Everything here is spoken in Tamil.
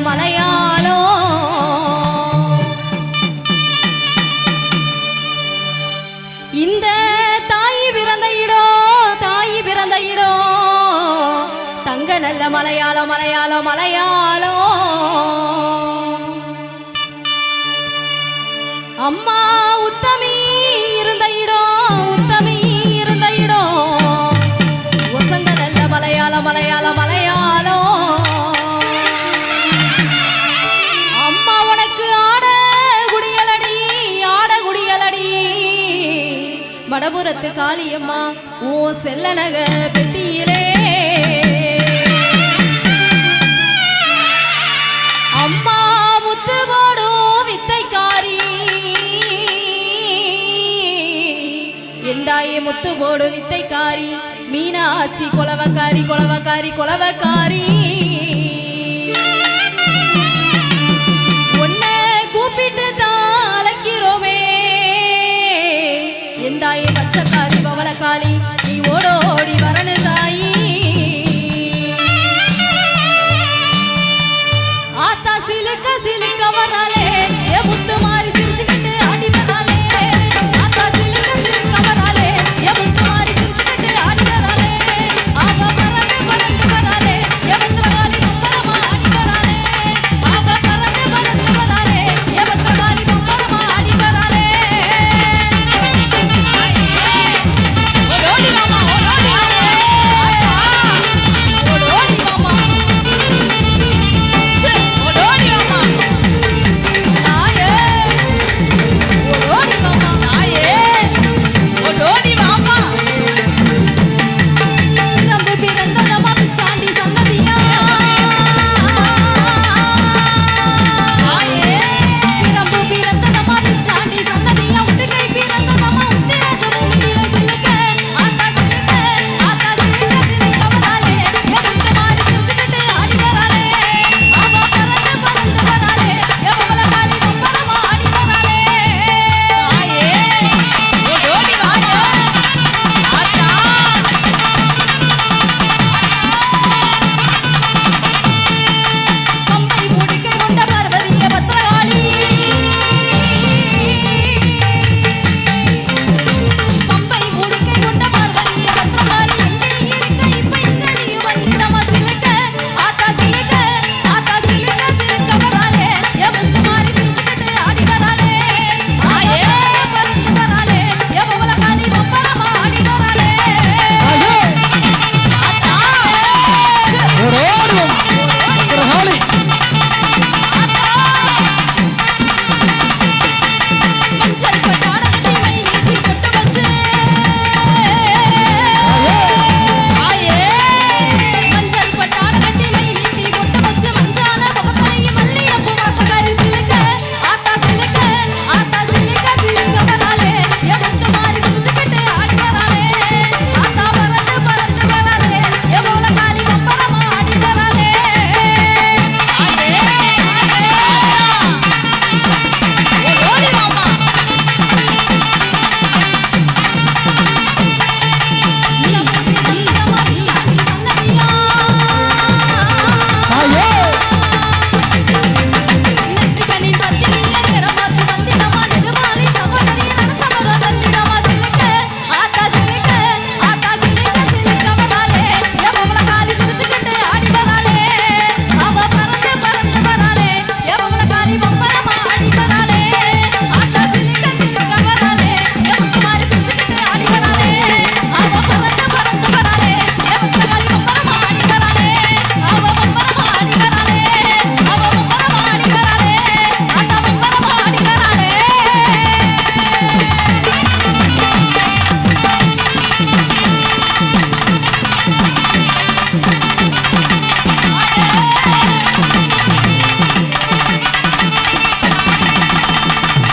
மலையாள மலையாளோ இந்த தாய் பிறந்த இடோ தாய் பிறந்த இடோ தங்க நல்ல மலையாள மலையாள மலையாளம். அம்மா உத்த வடபுறத்து காளியம்மா ஓ செல்ல நக பெட்டியிலே. அம்மா முத்து போடும் வித்தைக்காரி. எந்தாயே முத்து போடும் வித்தைக்காரி. மீனாட்சி கொலவக்காரி கொலவக்காரி கொலவக்காரி. பச்சைக்காரி பவளக்காளி நீ ஓடோடி வரனு தாயி. ஆத்தா சிலுக்க சிலுக்க வராலே